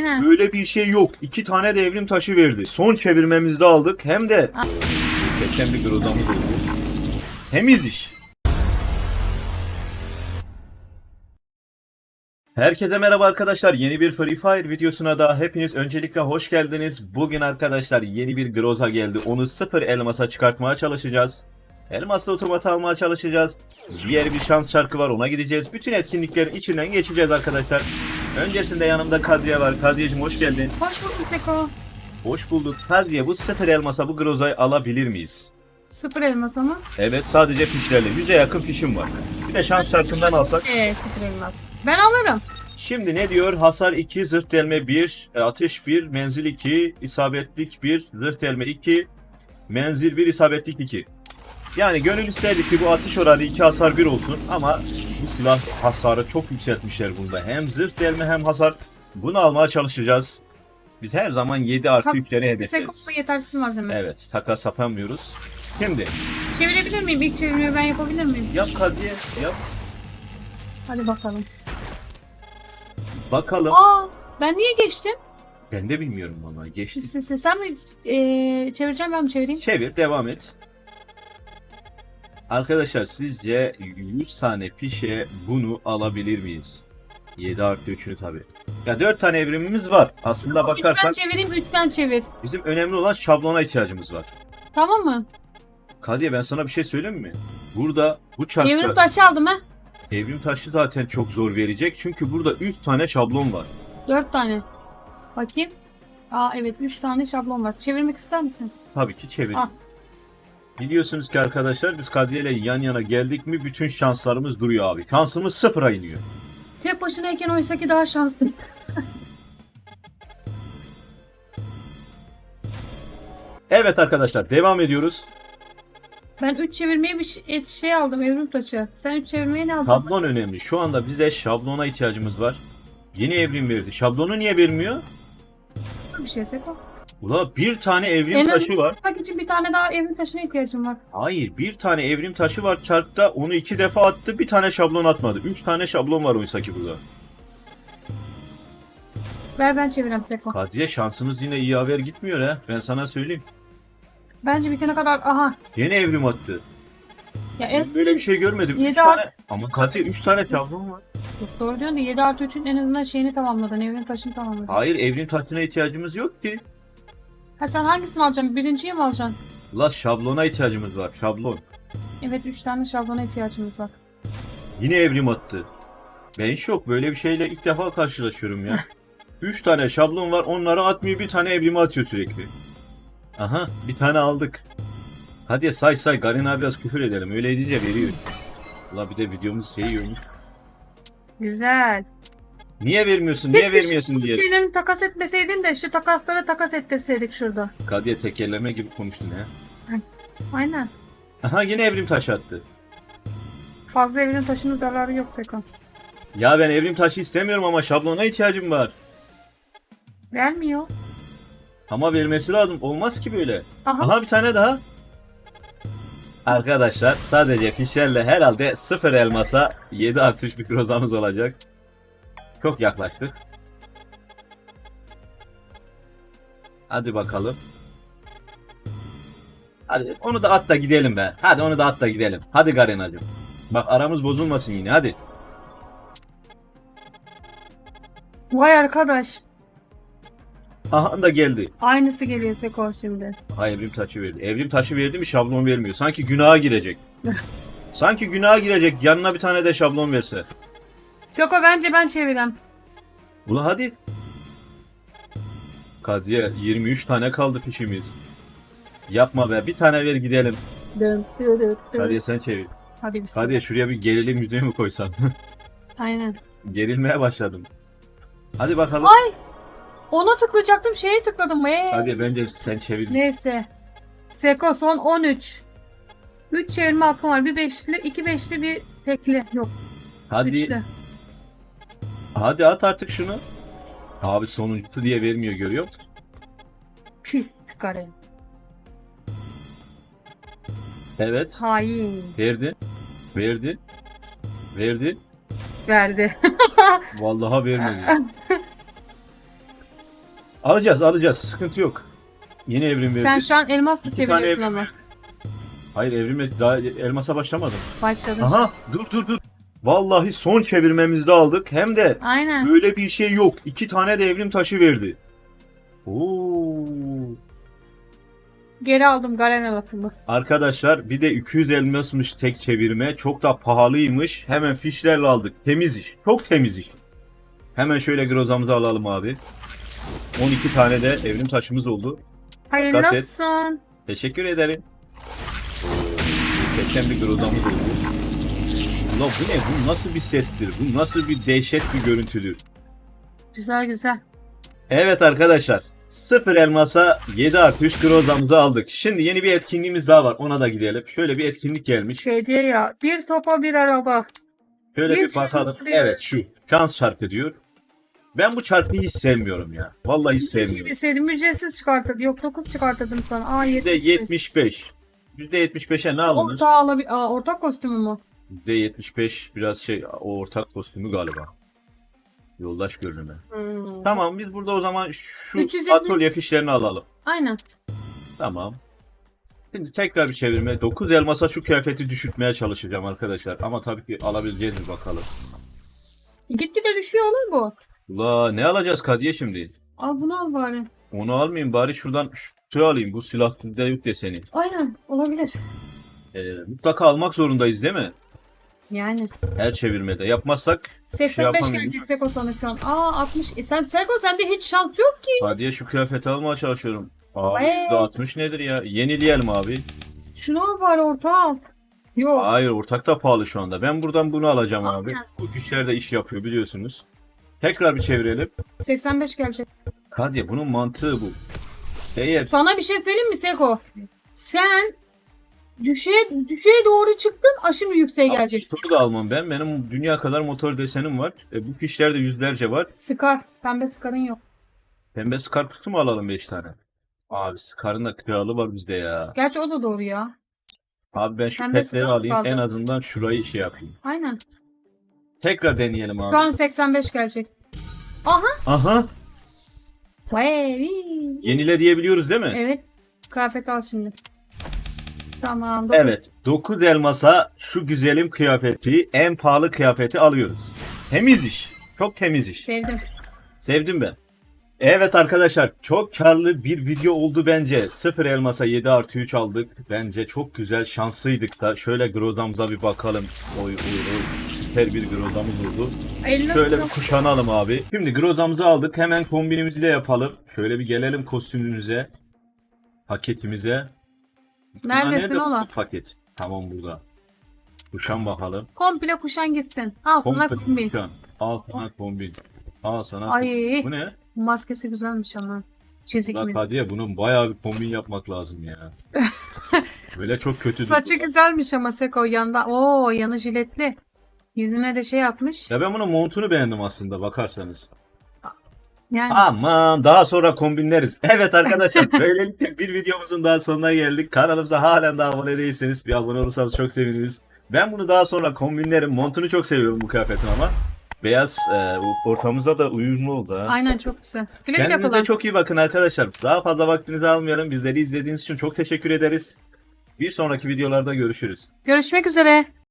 Aynen. Böyle bir şey yok. İki tane de evrim taşı verdi. Son çevirmemizde aldık. Hem de geçen bir grozamız oldu. Temiz iş. Herkese merhaba arkadaşlar. Yeni bir Free Fire videosuna da hepiniz öncelikle hoş geldiniz. Bugün arkadaşlar yeni bir groza geldi. Onu sıfır elmasa çıkartmaya çalışacağız. Elmasla otomat almaya çalışacağız. Diğer bir şans şarkı var ona gideceğiz. Bütün etkinliklerin içinden geçeceğiz arkadaşlar. Öncesinde yanımda Kadriye var. Kadriyeciğim hoş geldin. Hoş bulduk Seko. Hoş bulduk. Kadriye bu sıfır elmasa bu grozayı alabilir miyiz? Sıfır elmas ama. Evet sadece fişlerle. Yüze yakın fişim var. Bir de şans şarkından alsak. Ee, sıfır elmas. Ben alırım. Şimdi ne diyor? Hasar 2, zırh delme 1, atış 1, menzil 2, isabetlik 1, zırh delme 2, menzil 1, isabetlik 2. Yani gönül isterdi ki bu atış oranı 2 hasar 1 olsun ama bu silah hasarı çok yükseltmişler bunda. Hem zırh delme hem hasar. Bunu almaya çalışacağız. Biz her zaman 7 artı Tak- yükleri Seko hedefleriz. bu yetersiz malzeme. Evet takas yapamıyoruz. Şimdi Çevirebilir miyim? İlk çevirmeyi ben yapabilir miyim? yap Kadriye yap. Hadi bakalım. Bakalım. Aa, ben niye geçtim? Ben de bilmiyorum valla. Geçti. Sen, sen, mi ee, çevireceğim ben mi çevireyim? Çevir, devam et. Arkadaşlar sizce 100 tane fişe bunu alabilir miyiz? 7 artı 3'ünü tabi. Ya 4 tane evrimimiz var. Aslında İlk ben bakarsan çevireyim, üç sen çevir. bizim önemli olan şablona ihtiyacımız var. Tamam mı? Kadiye ben sana bir şey söyleyeyim mi? Burada bu Evrim çarkta taşı aldım ha. evrim taşı zaten çok zor verecek. Çünkü burada 3 tane şablon var. Dört tane. Bakayım. Aa evet üç tane şablon var. Çevirmek ister misin? Tabii ki çevir. Al. Biliyorsunuz ki arkadaşlar biz Kadiye ile yan yana geldik mi bütün şanslarımız duruyor abi. Şansımız sıfıra iniyor. Tek başınayken oysa ki daha şanslı. Evet arkadaşlar devam ediyoruz. Ben 3 çevirmeye bir şey, şey aldım evrim taşı. Sen 3 çevirmeye ne aldın? Şablon önemli. Şu anda bize şablona ihtiyacımız var. Yeni evrim verdi. Şablonu niye vermiyor? Bir şey Seko. Ula bir tane evrim En taşı var. Bak için bir tane daha evrim taşına ihtiyacım var. Hayır bir tane evrim taşı var çarkta onu iki defa attı bir tane şablon atmadı. Üç tane şablon var oysa ki burada. Ver ben çevireyim Seko. Kadriye şansımız yine iyi haber gitmiyor ha. Ben sana söyleyeyim. Bence bitene kadar aha. Yine evrim attı. Ya Ben evet. böyle bir şey görmedim. Üç Yedi tane... art- Ama Kadriye üç tane şablon var. Çok doğru diyorsun da 7 artı 3'ün en azından şeyini tamamladın. Evrim taşını tamamladın. Hayır evrim taşına ihtiyacımız yok ki. Ha sen hangisini alacaksın? Birinciyi mi alacaksın? Ula şablona ihtiyacımız var. Şablon. Evet 3 tane şablona ihtiyacımız var. Yine evrim attı. Ben şok. Böyle bir şeyle ilk defa karşılaşıyorum ya. Üç tane şablon var. Onları atmıyor. Bir tane evrimi atıyor sürekli. Aha. Bir tane aldık. Hadi say say. Garina biraz küfür edelim. Öyle edince veriyor. Ula bir de videomuz şey yiyormuş. Güzel. Niye vermiyorsun? Niye Keşke vermiyorsun şu diye. şeyleri takas etmeseydin de şu takasları takas ettirseydik şurada. Kadiye tekerleme gibi konuştun ya. Aynen. Aha yine evrim taşı attı. Fazla evrim taşının zararı yok Seko. Ya ben evrim taşı istemiyorum ama şablona ihtiyacım var. Vermiyor. Ama vermesi lazım. Olmaz ki böyle. Aha. Aha bir tane daha. Arkadaşlar sadece fişlerle herhalde sıfır elmasa 7 artı 3 mikrozamız olacak. Çok yaklaştık. Hadi bakalım. Hadi onu da at da gidelim be. Hadi onu da at da gidelim. Hadi Garenacığım. Bak aramız bozulmasın yine hadi. Vay arkadaş. Aha da geldi. Aynısı geliyor Seko şimdi. Ha evrim taşı verdi. Evrim taşı verdi mi şablon vermiyor. Sanki günaha girecek. Sanki günaha girecek. Yanına bir tane de şablon verse. Seko bence ben çevirem. Ula hadi. Kadriye 23 tane kaldı fişimiz. Yapma be. Bir tane ver gidelim. Dön, dön, dön, dön. Kadriye sen çevir. Hadi bismillah. Kadriye şuraya bir gerilim müziği mi koysan? Aynen. Gerilmeye başladım. Hadi bakalım. Ona tıklayacaktım şeye tıkladım. Ee. Kadriye bence sen çevir. Neyse. Seko son 13. 3 çevirme hakkım var. Bir beşli, iki beşli, bir tekli. Yok, Hadi. üçlü. Hadi at artık şunu. Abi sonuncusu diye vermiyor görüyor musun? Pis karı. Evet. Hain. Verdi. Verdi. Verdi. Verdi. Vallahi vermedi. Alacağız alacağız. Sıkıntı yok. Yeni evrim verdi. Sen şu an elmas İki tane ev- ama. Hayır evrim daha elmasa başlamadım. Başladın. Aha dur dur dur. Vallahi son çevirmemizde aldık. Hem de Aynen. böyle bir şey yok. İki tane de evrim taşı verdi. Oo. Geri aldım Garena lafımı. Arkadaşlar bir de 200 elmasmış tek çevirme. Çok da pahalıymış. Hemen fişlerle aldık. Temiz iş. Çok temiz iş. Hemen şöyle grozamızı alalım abi. 12 tane de evrim taşımız oldu. Hayırlı Kaset. olsun. Teşekkür ederim. Muhteşem bir grozamız oldu. Ulan bu ne? Bu nasıl bir sestir? Bu nasıl bir dehşet bir görüntüdür? Güzel güzel. Evet arkadaşlar. Sıfır elmasa 7 artı 3 grozamızı aldık. Şimdi yeni bir etkinliğimiz daha var. Ona da gidelim. Şöyle bir etkinlik gelmiş. Şey diyor ya bir topa bir araba. Şöyle Bir bir bakalım. diyor. Evet şu. Şans çarpı diyor. Ben bu çarpıyı hiç sevmiyorum ya. Vallahi hiç Hiç sevmiyorum. bilseydim ücretsiz çıkartırdım. Yok 9 çıkartırdım sana. Aa %75. %75'e ne alınır? Orta alabil Aa, ortak kostümü mü? %75 biraz şey o ortak kostümü galiba. Yoldaş görünümü. Hmm. Tamam biz burada o zaman şu 370 atölye fişlerini alalım. Aynen. Tamam. Şimdi tekrar bir çevirme. 9 elmasa şu kıyafeti düşürtmeye çalışacağım arkadaşlar. Ama tabii ki alabileceğiz mi bakalım. Gitgide düşüyor olur bu. Ula ne alacağız Kadiye şimdi? Al bunu al bari. Onu almayayım bari şuradan şu alayım. Bu silah yok deseni. Aynen olabilir. Ee, mutlaka almak zorundayız değil mi? Yani. Her çevirmede. Yapmazsak 85 yapamayız. gelecek Seko sana şu an. Aa 60. E sen Seko sende hiç şans yok ki. Kadiye şu kıyafeti almaya çalışıyorum. Aa Vay. %60 nedir ya? Yenileyelim abi. Şunu al bari orta al. Yok. Hayır ortak da pahalı şu anda. Ben buradan bunu alacağım abi. Bu güçler de iş yapıyor biliyorsunuz. Tekrar bir çevirelim. 85 gelecek. Kadiye bunun mantığı bu. Eğer Sana bir şey söyleyeyim mi Seko? Sen düşeye, düşeye doğru çıktın aşırı yükseğe geleceksin. Motoru da almam ben. Benim dünya kadar motor desenim var. E, bu fişlerde yüzlerce var. Scar. Pembe Scar'ın yok. Pembe Scar kutu mu alalım 5 tane? Abi Scar'ın da kralı var bizde ya. Gerçi o da doğru ya. Abi ben şu Pembe petleri Scar alayım. kaldı. En azından şurayı şey yapayım. Aynen. Tekrar deneyelim Şu abi. an 85 gelecek. Aha. Vay. Yenile diyebiliyoruz değil mi? Evet. Kıyafet al şimdi. Tamam. dokuz. Evet. 9 elmasa şu güzelim kıyafeti, en pahalı kıyafeti alıyoruz. Temiz iş. Çok temiz iş. Sevdim. Sevdim ben. Evet arkadaşlar çok karlı bir video oldu bence. 0 elmasa 7 artı 3 aldık. Bence çok güzel şanslıydık da. Şöyle Grodam'ıza bir bakalım. Oy oy oy. Süper bir Grodam'ız oldu. Eline Şöyle bir kuşanalım abi. Şimdi Grodam'ızı aldık. Hemen kombinimizi de yapalım. Şöyle bir gelelim kostümümüze. Paketimize. Neredesin Nerede oğlum? Paket. Tamam burada. Kuşan bakalım. Komple kuşan gitsin. Al sana Komple kombin. kuşan. Al sana kombin. Al sana Ay Bu ne? maskesi güzelmiş ama. Çizik Bak mi? hadi ya bunun bayağı bir kombin yapmak lazım ya. Böyle çok kötü. Saçı güzelmiş ama Seko yanda. Oo yanı jiletli. Yüzüne de şey yapmış. Ya ben bunun montunu beğendim aslında bakarsanız. Yani Aman daha sonra kombinleriz. Evet arkadaşlar böylelikle bir videomuzun daha sonuna geldik. Kanalımıza halen daha abone değilseniz bir abone olursanız çok seviniriz. Ben bunu daha sonra kombinlerim. Montunu çok seviyorum bu kıyafetin ama. Beyaz e, ortamızda da uyumlu oldu ha. aynen çok güzel. Güle güle Kendinize kullan. çok iyi bakın arkadaşlar. Daha fazla vaktinizi almayalım. Bizleri izlediğiniz için çok teşekkür ederiz. Bir sonraki videolarda görüşürüz. Görüşmek üzere.